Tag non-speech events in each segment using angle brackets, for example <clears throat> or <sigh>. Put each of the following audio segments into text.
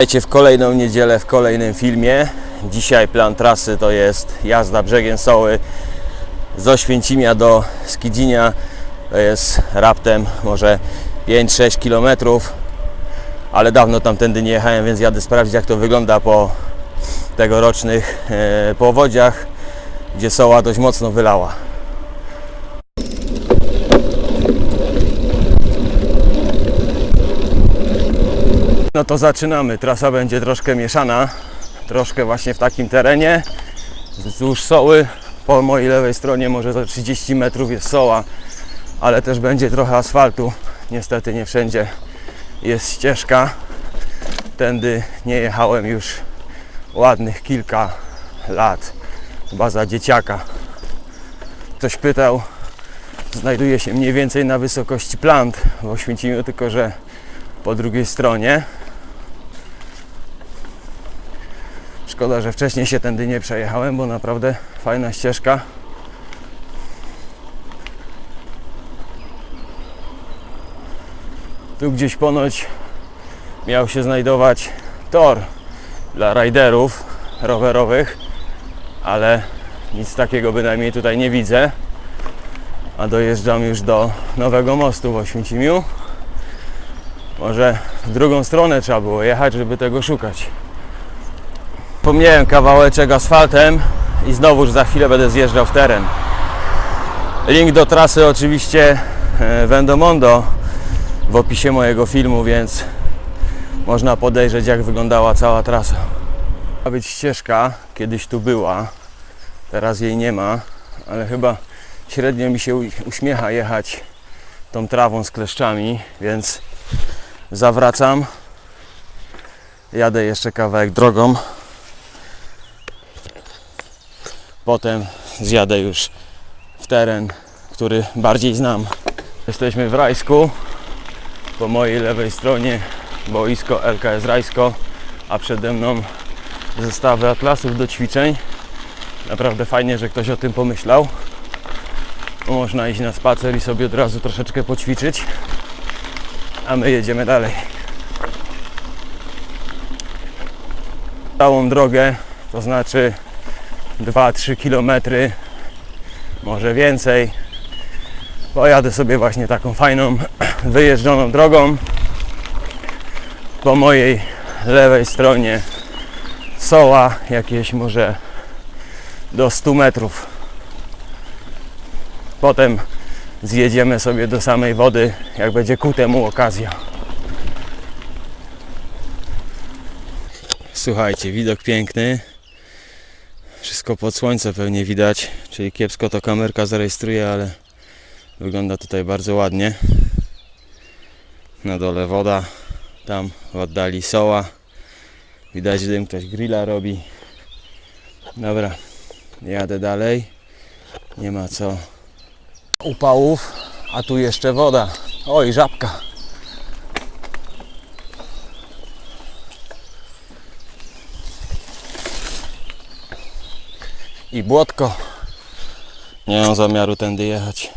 Witajcie w kolejną niedzielę, w kolejnym filmie. Dzisiaj plan trasy to jest jazda brzegiem Soły z Oświęcimia do Skidzinia. To jest raptem może 5-6 km, ale dawno tamtędy nie jechałem, więc jadę sprawdzić jak to wygląda po tegorocznych e, powodziach, gdzie Soła dość mocno wylała. No to zaczynamy. Trasa będzie troszkę mieszana, troszkę właśnie w takim terenie. Wzdłuż Soły, po mojej lewej stronie może za 30 metrów jest Soła, ale też będzie trochę asfaltu. Niestety nie wszędzie jest ścieżka. Tędy nie jechałem już ładnych kilka lat, chyba za dzieciaka. Ktoś pytał, znajduje się mniej więcej na wysokości plant w Oświęcimiu, tylko że po drugiej stronie. Szkoda, że wcześniej się tędy nie przejechałem, bo naprawdę fajna ścieżka. Tu gdzieś ponoć miał się znajdować tor dla riderów rowerowych, ale nic takiego bynajmniej tutaj nie widzę. A dojeżdżam już do nowego mostu w Oświęcimiu. Może w drugą stronę trzeba było jechać, żeby tego szukać. Pomniałem kawałeczek asfaltem i znowuż za chwilę będę zjeżdżał w teren. Link do trasy oczywiście e, Vendomondo w opisie mojego filmu, więc można podejrzeć jak wyglądała cała trasa. Ma być ścieżka, kiedyś tu była, teraz jej nie ma, ale chyba średnio mi się uśmiecha jechać tą trawą z kleszczami, więc zawracam. Jadę jeszcze kawałek drogą. Potem zjadę już w teren, który bardziej znam. Jesteśmy w Rajsku. Po mojej lewej stronie boisko LKS Rajsko, a przede mną zestawy atlasów do ćwiczeń. Naprawdę fajnie, że ktoś o tym pomyślał. Można iść na spacer i sobie od razu troszeczkę poćwiczyć a my jedziemy dalej. Całą drogę, to znaczy 2-3 km, może więcej. Pojadę sobie właśnie taką fajną, <clears throat> wyjeżdżoną drogą. Po mojej lewej stronie soła, jakieś może do 100 metrów. Potem zjedziemy sobie do samej wody, jak będzie ku temu okazja. Słuchajcie, widok piękny. Wszystko pod słońce pewnie widać, czyli kiepsko to kamerka zarejestruje, ale wygląda tutaj bardzo ładnie. Na dole woda, tam w oddali soła. Widać dym, ktoś grilla robi. Dobra, jadę dalej. Nie ma co upałów, a tu jeszcze woda. Oj, żabka. I błotko. Nie mam zamiaru tędy jechać.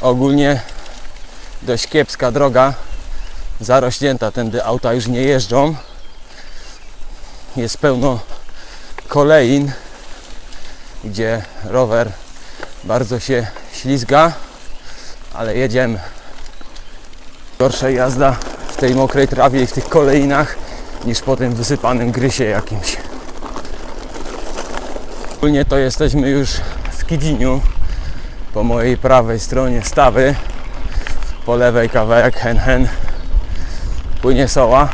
Ogólnie dość kiepska droga. Zarośnięta, tędy auta już nie jeżdżą. Jest pełno kolejn gdzie rower bardzo się ślizga, ale jedziemy. Gorsza jazda w tej mokrej trawie i w tych kolejnach niż po tym wysypanym grysie jakimś. Ogólnie to jesteśmy już w Kidziniu. Po mojej prawej stronie stawy, po lewej kawałek hen hen płynie soła.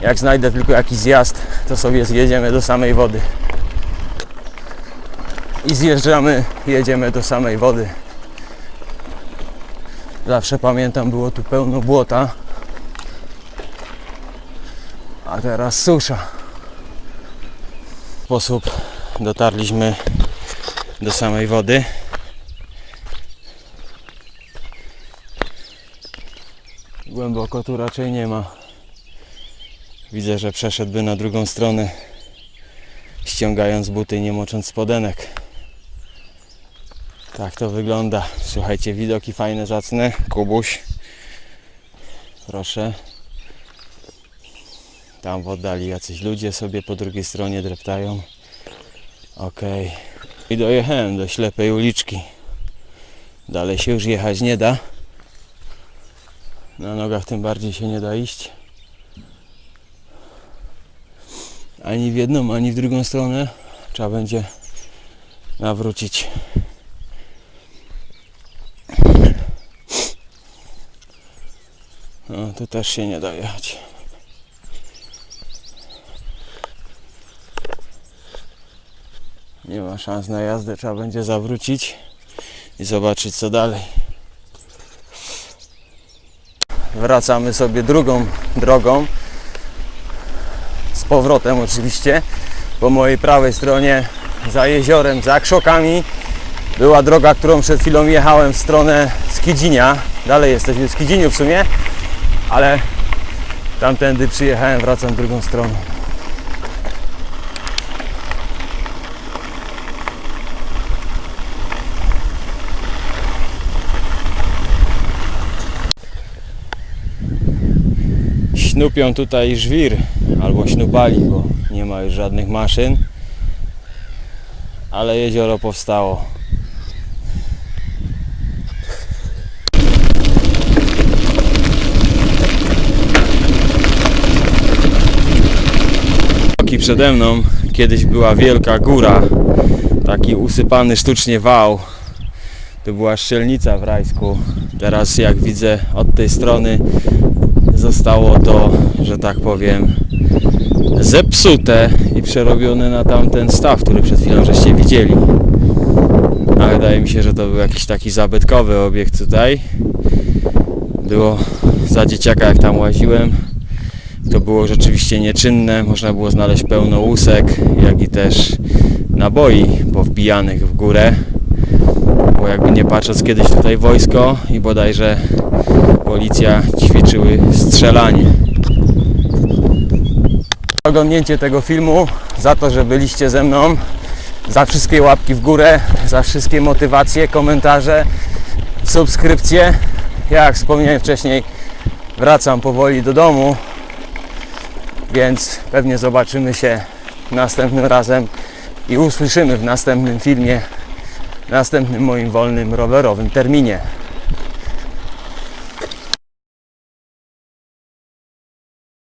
Jak znajdę tylko jakiś zjazd, to sobie zjedziemy do samej wody i zjeżdżamy, jedziemy do samej wody. Zawsze pamiętam, było tu pełno błota, a teraz susza. Sposób dotarliśmy do samej wody. Głęboko tu raczej nie ma. Widzę, że przeszedłby na drugą stronę, ściągając buty i nie mocząc spodenek. Tak to wygląda. Słuchajcie, widoki fajne, zacne. Kubuś Proszę. Tam w oddali jacyś ludzie sobie po drugiej stronie dreptają. Okej. I dojechałem do ślepej uliczki. Dalej się już jechać nie da. Na nogach tym bardziej się nie da iść. Ani w jedną, ani w drugą stronę. Trzeba będzie nawrócić. No, tu też się nie da jechać. Nie ma szans na jazdę, trzeba będzie zawrócić i zobaczyć co dalej. Wracamy sobie drugą drogą. Z powrotem oczywiście. Po mojej prawej stronie za jeziorem, za krzokami była droga, którą przed chwilą jechałem w stronę Skidzinia. Dalej jesteśmy w Skidziniu w sumie, ale tamtędy przyjechałem, wracam drugą stroną. Śnupią tutaj żwir, albo śnupali, bo nie ma już żadnych maszyn. Ale jezioro powstało. Kroki przede mną kiedyś była wielka góra, taki usypany sztucznie wał. To była szczelnica w Rajsku. Teraz jak widzę od tej strony zostało to, że tak powiem, zepsute i przerobione na tamten staw, który przed chwilą żeście widzieli. A wydaje mi się, że to był jakiś taki zabytkowy obiekt tutaj. Było za dzieciaka, jak tam łaziłem, to było rzeczywiście nieczynne. Można było znaleźć pełno łusek, jak i też naboi powbijanych w górę. Bo jakby nie patrząc kiedyś tutaj wojsko i bodajże policja ćwiczyły strzelanie. Oglądnięcie tego filmu, za to, że byliście ze mną, za wszystkie łapki w górę, za wszystkie motywacje, komentarze, subskrypcje. Ja, Jak wspomniałem wcześniej, wracam powoli do domu, więc pewnie zobaczymy się następnym razem i usłyszymy w następnym filmie, następnym moim wolnym rowerowym terminie.